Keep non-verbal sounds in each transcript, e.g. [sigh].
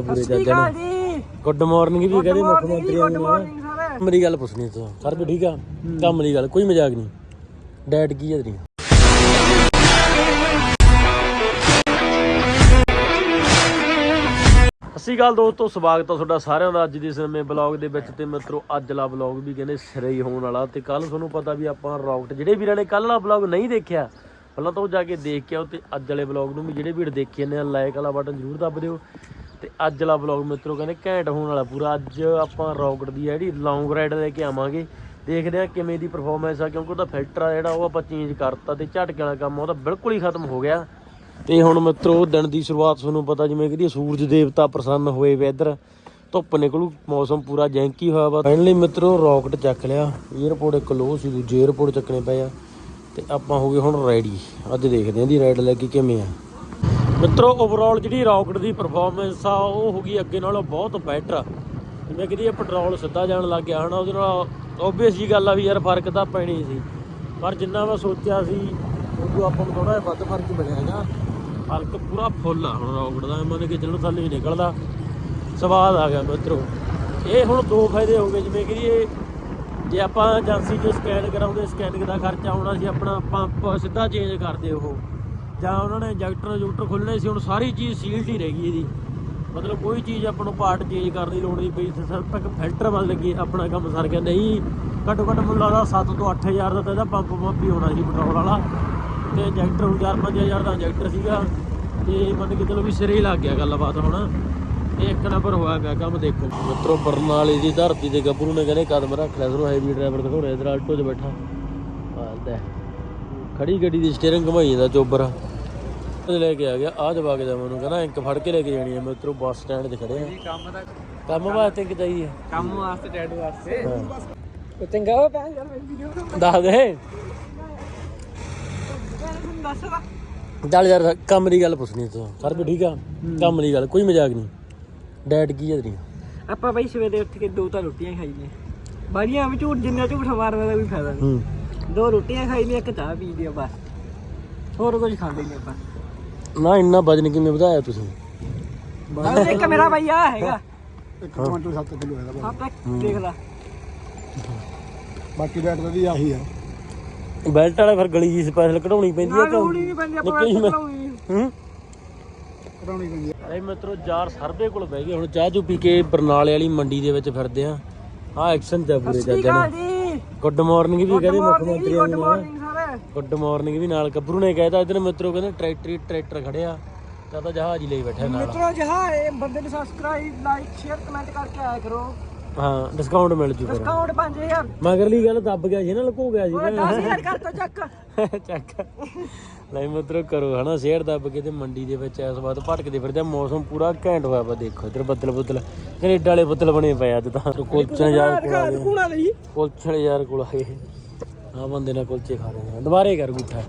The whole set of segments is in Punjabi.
ਪੂਰੇ ਜੱਜਾਂ ਨੂੰ। ਜੀ। ਗੁੱਡ ਮਾਰਨਿੰਗ ਵੀ ਕਹਿੰਦੇ ਮੁੱਖ ਮੰਤਰੀ ਗੁੱਡ ਨੂੰ ਮਾਰਨਿੰਗ ਸਾਰੇ। ਮੇਰੀ ਗੱਲ ਪੁੱਛਣੀ ਤੂੰ ਕਰ ਵੀ ਠੀਕ ਆ? ਕੰਮ ਦੀ ਗੱਲ ਕੋਈ ਮਜ਼ਾਕ ਨਹੀਂ। ਡੈਟ ਕੀ ਹੈ ਤੇਰੀ? ਸਤਿ ਅਕਾਲ ਦੋਸਤੋ ਸਵਾਗਤ ਹੈ ਤੁਹਾਡਾ ਸਾਰਿਆਂ ਦਾ ਅੱਜ ਦੇ ਨਵੇਂ ਬਲੌਗ ਦੇ ਵਿੱਚ ਤੇ ਮਿੱਤਰੋ ਅੱਜ ਵਾਲਾ ਬਲੌਗ ਵੀ ਕਹਿੰਦੇ ਸਿਰੇ ਹੀ ਹੋਣ ਵਾਲਾ। ਤੇ ਕੱਲ ਤੁਹਾਨੂੰ ਪਤਾ ਵੀ ਆਪਾਂ ਰੌਕਟ ਜਿਹੜੇ ਵੀਰਾਂ ਨੇ ਕੱਲ ਵਾਲਾ ਬਲੌਗ ਨਹੀਂ ਦੇਖਿਆ ਪਹਿਲਾਂ ਤਾਂ ਉਹ ਜਾ ਕੇ ਦੇਖ ਕੇ ਆਓ ਤੇ ਅੱਜ ਵਾਲੇ ਬਲੌਗ ਨੂੰ ਵੀ ਜਿਹੜੇ ਵੀਰ ਦੇਖੇ ਨੇ ਲਾਈਕ ਵਾਲਾ ਬਟਨ ਜ਼ਰੂਰ ਦੱਬ ਦਿਓ। ਤੇ ਅੱਜ ਵਾਲਾ ਵਲੌਗ ਮਿੱਤਰੋ ਕਹਿੰਦੇ ਘੈਂਟ ਹੋਣ ਵਾਲਾ ਪੂਰਾ। ਅੱਜ ਆਪਾਂ ਰੌਕਟ ਦੀ ਜਿਹੜੀ ਲੌਂਗ ਰਾਈਡ ਲੈ ਕੇ ਆਵਾਂਗੇ। ਦੇਖਦੇ ਆ ਕਿਵੇਂ ਦੀ ਪਰਫਾਰਮੈਂਸ ਆ, ਕਿਉਂਕਿ ਉਹਦਾ ਫਿਲਟਰ ਆ ਜਿਹੜਾ, ਉਹ ਆਪਾਂ ਚੇਂਜ ਕਰਤਾ ਤੇ ਝਟਕੇ ਵਾਲਾ ਕੰਮ ਉਹਦਾ ਬਿਲਕੁਲ ਹੀ ਖਤਮ ਹੋ ਗਿਆ। ਤੇ ਹੁਣ ਮਿੱਤਰੋ, ਦਿਨ ਦੀ ਸ਼ੁਰੂਆਤ ਤੁਹਾਨੂੰ ਪਤਾ ਜਿਵੇਂ ਕਿ ਸੂਰਜ ਦੇਵਤਾ ਪ੍ਰਸੰਨ ਹੋਏ ਵੈਦਰ ਧੁੱਪ ਨਿਕਲੂ, ਮੌਸਮ ਪੂਰਾ ਜੈਂਕੀ ਹੋਇਆ ਵਾ। ਫਾਈਨਲੀ ਮਿੱਤਰੋ, ਰੌਕਟ ਚੱਕ ਲਿਆ। 에어ਪੋਰਟ ਇੱਕ ਲੋ ਸੀ, ਦੂਜੇ 에어ਪੋਰਟ ਚੱਕਣੇ ਪਏ ਆ। ਤੇ ਆਪਾਂ ਹੋ ਗਏ ਹੁਣ ਰੈਡੀ ਅੱਜ ਦੇਖਦੇ ਆਂ ਦੀ ਰਾਈਡ ਲੈ ਕੇ ਕਿਵੇਂ ਆ। ਮਿੱਤਰੋ ਓਵਰਆਲ ਜਿਹੜੀ ਰੌਕਟ ਦੀ ਪਰਫਾਰਮੈਂਸ ਆ, ਉਹ ਹੋ ਗਈ ਅੱਗੇ ਨਾਲੋਂ ਬਹੁਤ ਬੈਟਰ ਜਿਵੇਂ ਕਿ ਇਹ ਪੈਟਰੋਲ ਸਿੱਧਾ ਜਾਣ ਲੱਗ ਗਿਆ, ਹਨਾ, ਉਹਦੇ ਨਾਲ ਓਬਵੀਅਸ ਜੀ ਗੱਲ ਆ ਵੀ ਯਾਰ ਫ਼ਰਕ ਤਾਂ ਪੈਣੀ ਸੀ। ਪਰ ਜਿੰਨਾ ਮੈਂ ਸੋਚਿਆ ਸੀ ਉਹ ਆਪਾਂ ਨੂੰ ਥੋੜਾ ਜਿਹਾ ਵੱਧ ਫ਼ਰਕ ਮਿਲਿਆ ਹੈਗਾ ਫ਼ਰਕ ਪੂਰਾ ਫੁੱਲ ਆ ਹੁਣ ਰੌਕਟ ਦਾ, ਮੰਨ ਕੇ ਚੱਲੋ ਥੱਲੇ ਹੀ ਨਿਕਲਦਾ। ਸਵਾਦ ਆ ਗਿਆ ਮਿੱਤਰੋ। ਇਹ ਹੁਣ ਦੋ ਫਾਇਦੇ ਹੋ ਗਏ, ਜਿਵੇਂ ਕਿ ਇਹ ਜੇ ਆਪਾਂ ਏਜੰਸੀ 'ਚ ਸਕੈਨ ਕਰਾਉਂਦੇ ਸਕੈਨਿੰਗ ਦਾ ਖਰਚਾ ਆਉਣਾ ਸੀ ਆਪਣਾ ਪੰਪ ਸਿੱਧਾ ਚੇਂਜ ਕਰਦੇ ਉਹ। ਜਾਂ ਉਹਨਾਂ ਨੇ ਇੰਜੈਕਟਰ ਇੰਜੂਕਟਰ ਖੋਲ੍ਹਣੇ ਸੀ, ਹੁਣ ਸਾਰੀ ਚੀਜ਼ ਸੀਲਡ ਹੀ ਰਹਿ ਗਈ ਇਹਦੀ। ਮਤਲਬ ਕੋਈ ਚੀਜ਼ ਆਪਾਂ ਨੂੰ ਪਾਰਟ ਚੇਂਜ ਕਰਨ ਦੀ ਲੋੜ ਨਹੀਂ ਪਈ, ਤੇ ਸਿਰਫ ਇੱਕ ਫਿਲਟਰ ਬਦਲ ਲੱਗੀ, ਆਪਣਾ ਕੰਮ ਸਰ ਗਿਆ। ਨਹੀਂ, ਘੱਟੋ ਘੱਟ ਮੈਨੂੰ ਲੱਗਦਾ 7 ਤੋਂ 8000 ਦਾ ਤਾਂ ਇਹਦਾ ਪੰਪ ਪੰਪ ਹੀ ਹੋਣਾ ਸੀ ਪੈਟਰੋਲ ਵਾਲਾ। ਤੇ ਇੰਜੈਕਟਰ 4-5000 ਦਾ ਇੰਜੈਕਟਰ ਸੀਗਾ, ਤੇ ਮੰਨ ਕੇ ਚਲੋ ਵੀ ਸਿਰੇ ਹੀ ਲੱਗ ਗਿਆ ਗੱਲਬਾਤ ਹੁਣ। ਇਹ ਇੱਕ ਨੰਬਰ ਹੋਇਆ ਪਿਆ ਕੰਮ ਦੇਖੋ। ਮਿੱਤਰੋ, ਬਰਨਾਲੇ ਦੀ ਧਰਤੀ ਤੇ ਗੱਭਰੂ ਨੇ ਕਹਿੰਦੇ ਕਦਮ ਰੱਖ ਲਿਆ ਤੁਹਾਨੂੰ ਹੈਵੀ ਡਰਾਈਵਰ ਦਿਖਾਉਣਾ ਇਧਰ ਆਲਟੋ 'ਚ ਬੈਠਾ। ਆਲਦਾ ਖੜੀ ਗੱਡੀ ਦੀ ਸਟੀਅਰਿੰਗ ਘੁਮਾਈ ਜਾਂਦਾ ਚੋਬਰ। ਤੇ ਲੈ ਕੇ ਆ ਗਿਆ ਆ ਜਵਾ ਕੇ ਮੈਨੂੰ ਕਹਿੰਦਾ ਇੰਕ ਫੜ ਕੇ ਲੈ ਕੇ ਜਾਣੀ ਹੈ ਮਿੱਤਰੋ ਬੱਸ ਸਟੈਂਡ 'ਤੇ ਖੜੇ ਆ। ਕੰਮ ਦਾ? ਕੰਮ ਵਾਸਤੇ ਕਿ ਚਾਹੀਦੀ ਹੈ ਕੰਮ ਵਾਸਤੇ ਟੈਟੂ ਵਾਸਤੇ। ਉਹ ਚੰਗਾ ਹੋ ਪੈ ਯਾਰ ਮੇਰੀ ਵੀਡੀਓ ਦੱਸ ਦੇ। ਚੱਲ ਯਾਰ ਕੰਮ ਦੀ ਗੱਲ ਪੁੱਛਣੀ ਤੂੰ। ਕਰ ਵੀ ਠੀਕ ਆ? ਕੰਮ ਦੀ ਗੱਲ ਕੋਈ ਮਜ਼ਾਕ ਨਹੀਂ। ਡੈਟ ਕੀ ਹੈ ਤੇਰੀ? ਆਪਾਂ ਬਈ ਸਵੇਰੇ ਉੱਠ ਕੇ ਦੋ ਤਾਂ ਰੋਟੀਆਂ ਖਾਈ ਨੇ ਬਾਰੀਆਂ ਵਿੱਚ ਝੂਠ ਜਿੰਨਾ ਝੂਠ ਮਾਰਦਾ ਦਾ ਵੀ ਫਾਇਦਾ ਨਹੀਂ। ਦੋ ਰੋਟੀਆਂ ਖਾਈ ਨੇ ਇੱਕ ਚਾਹ ਪੀ ਲਈ ਆ ਬਸ। ਹੋਰ ਕੁਝ ਖਾਂਦੇ ਨਹੀਂ ਆਪਾਂ। ਨਾ ਇੰਨਾ ਵਜਨ ਕਿਵੇਂ ਵਧਾਇਆ ਤੁਸੀਂ? ਬਸ ਇੱਕ ਮੇਰਾ ਬਈ ਆ ਹੈਗਾ। ਇੱਕ ਕੁਆਂਟਲ 7 ਕਿਲੋ ਹੈਗਾ ਆਪਾਂ ਦੇਖ ਲਾ। ਬਾਕੀ ਰੇਟ ਦਾ ਵੀ ਆਹੀ ਆ। ਬੈਲਟ ਵਾਲੇ ਫਿਰ ਗਲੀ ਜੀ ਸਪੈਸ਼ਲ ਕਢਾਉਣੀ ਪੈਂਦੀ ਹੈ ਨਾ ਨਹੀਂ ਪੈਂਦੀ ਆਪਾਂ ਨਿੱਕੀ ਜਿਹੀ ਲਾਉਣੀ ਹੂੰ? ਕਰਾਉਣੀ ਪੈਂਦੀ ਆ। ਐ ਮਿੱਤਰੋ ਯਾਰ ਸਰਵੇ ਕੋਲ ਬਹਿ ਗਏ ਹੁਣ ਚਾਹ ਚੂ ਪੀ ਕੇ ਬਰਨਾਲੇ ਵਾਲੀ ਮੰਡੀ ਦੇ ਵਿੱਚ ਫਿਰਦੇ ਆ। ਆ ਐਕਸ਼ਨ ਚ ਆ ਪੂਰੇ ਸਤਿ ਜੱਜਾਂ ਸ਼੍ਰੀ ਨੂੰ ਅਕਾਲ ਜੀ। ਗੁੱਡ ਮਾਰਨਿੰਗ ਵੀ ਕਹਿੰਦੇ ਮੁੱਖ ਮੰਤਰੀ ਗੁੱਡ ਨੂੰ ਮਾਰਨਿੰਗ। ਗੁੱਡ ਮਾਰਨਿੰਗ ਵੀ ਨਾਲ ਗੱਭਰੂ ਨੇ ਕਹਿਤਾ। ਇਧਰ ਮਿੱਤਰੋ ਕਹਿੰਦੇ ਟਰੈਕਟਰ ਟਰੈਕਟਰ ਖੜਿਆ। ਤਾਂ ਤਾਂ ਜਹਾਜ਼ ਹੀ ਲਈ ਬੈਠਾ ਨਾਲ। ਮਿੱਤਰੋ ਜਹਾ ਇਹ ਬੰਦੇ ਨੂੰ ਸਬਸਕ੍ਰਾਈਬ ਲਾਈਕ ਸ਼ੇਅਰ ਕਮੈਂਟ ਕਰਕੇ ਆਇਆ ਕਰੋ। ਹਾਂ ਡਿਸਕਾਊਂਟ ਮਿਲ ਜੂ ਡਿਸਕਾਊਂਟ 5000 ਮਗਰਲੀ ਗੱਲ ਦੱਬ ਗਿਆ ਸੀ ਨਾ ਲੁਕੋ ਗਿਆ ਸੀ ਓਏ 10000 ਕਰ ਤੋ ਚੱਕ। [laughs] ਚੱਕ। ਲੈ ਮਿੱਤਰੋ ਕਰੋ ਹਨਾ ਸ਼ੇਅਰ ਦੱਬ ਕੇ ਤੇ ਮੰਡੀ ਦੇ ਵਿੱਚ ਇਸ ਵਾਰ ਭਟਕਦੇ ਫਿਰਦੇ। ਮੌਸਮ ਪੂਰਾ ਘੈਂਟ ਹੋਇਆ ਵਾ ਦੇਖੋ ਇਧਰ ਬੱਦਲ ਬੁੱਦਲ। ਕੈਨੇਡਾ ਵਾਲੇ ਬੱਦਲ ਬਣੇ ਪਏ ਅੱਜ ਤਾਂ। ਕੁਲਚੇ ਯਾਰ ਕੋਲ ਆ ਗਏ। ਕੂਣਾ ਲਈ ਕੁਲਚੇ ਯਾਰ ਕੋਲ ਆ ਗਏ। ਆ ਬੰਦੇ ਨਾਲ ਕੁਲਚੇ ਖਾ ਰਹੇ ਆ। ਦੁਬਾਰੇ ਕਰ ਗੁੱਠਾ।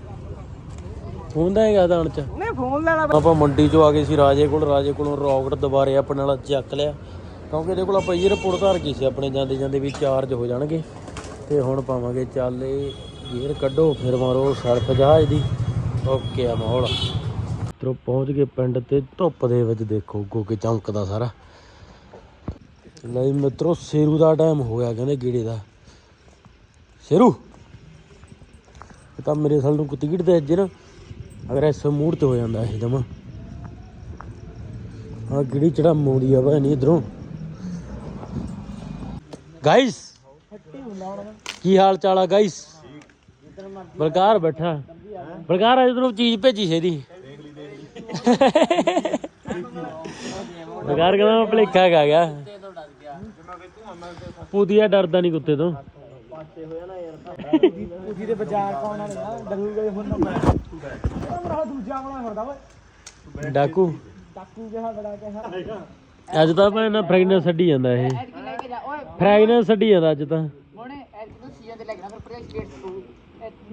ਹੁੰਦਾ ਹੈਗਾ ਦਾਣ ਚ। ਨੇ ਫੋਨ ਲੈਣਾ ਆਪਾਂ ਮੰਡੀ ਚੋਂ ਆ ਗਏ ਸੀ ਰਾਜੇ ਕੋਲ ਰਾਜੇ ਕੋਲੋਂ ਰੌਕਟ ਦੁਬਾਰੇ ਆਪਣੇ ਨਾਲ ਚੱਕ ਲਿਆ। ਕਿਉਂਕਿ ਇਹਦੇ ਕੋਲ ਆਪਾਂ ਏਅਰਪੋਰਟ ਧਾਰ ਗਈ ਸੀ ਆਪਣੇ ਜਾਂਦੇ ਜਾਂਦੇ ਵੀ ਚਾਰਜ ਹੋ ਜਾਣਗੇ। ਤੇ ਹੁਣ ਪਾਵਾਂਗੇ ਚੱਲ ਗੇਅਰ ਕੱਢੋ ਫਿਰ ਮਾਰੋ ਸਰਫ ਜਹਾਜ਼ ਦੀ। ਓਕੇ ਆ ਮਾਹੌਲ। ਤਰੋ ਪਹੁੰਚ ਗਏ ਪਿੰਡ ਤੇ ਧੁੱਪ ਦੇ ਵਿੱਚ ਦੇਖੋ ਗੋਕੇ ਚਮਕਦਾ ਸਾਰਾ। ਲਈ ਮਿੱਤਰੋ ਸੇਰੂ ਦਾ ਟਾਈਮ ਹੋ ਗਿਆ ਕਹਿੰਦੇ ਗੀੜੇ ਦਾ। ਸ਼ੇਰੂ! ਇਹ ਤਾਂ ਮੇਰੇ ਸਾਲ ਨੂੰ ਕੁੱਤੀ ਗਿੜਦੇ ਅੱਜ ਨਾ, ਅਗਰ ਐਸੇ ਮੂਡ ਤੇ ਹੋ ਜਾਂਦਾ ਇਹ ਜਮਾ। ਆ ਗਿੜੀ ਚੜਾ ਮੋੜੀ ਆ ਵਾ ਨਹੀਂ ਇਧਰੋਂ। ਗਾਇਸ ਕੀ ਹਾਲ ਚਾਲ ਆ ਗਾਇਸ ਬਲਕਾਰ ਬੈਠਾ। ਬਲਕਾਰ ਆ ਇਧਰੋਂ ਚੀਜ਼ ਭੇਜੀ ਛੇਦੀ ਬਲਕਾਰ ਕਹਿੰਦਾ ਮੈਂ ਭਲੇਖਾ ਖਾ ਗਿਆ। ਪੂਦੀਆ ਡਰਦਾ ਨਹੀਂ ਕੁੱਤੇ ਤੋਂ। ਉਜੀ ਦੇ ਬਾਜ਼ਾਰ ਪਾਉਣ ਵਾਲੇ ਆ ਡਰੂ ਗਏ ਹੁਣ ਨੰਬਰ ਮੇਰਾ ਦੂਜਾ ਵਾਲਾ ਫਿਰਦਾ ਓਏ ਡਾਕੂ। ਟਾਕੂ ਜਿਹਾ ਬੜਾ ਕਿਹਾ। ਅੱਜ ਤਾਂ ਭੈਣ ਫ੍ਰੈਗਨੈਂਸ ਛੱਡੀ ਜਾਂਦਾ ਇਹ। ਫ੍ਰੈਗਨੈਂਸ ਛੱਡੀ ਜਾਂਦਾ ਅੱਜ ਤਾਂ। ਹੁਣੇ ਐਤਕੀ ਤੋਂ ਸੀਜ਼ਨ ਤੇ ਲੱਗਣਾ ਫਿਰ ਪ੍ਰਾਈਸ ਗੇਟ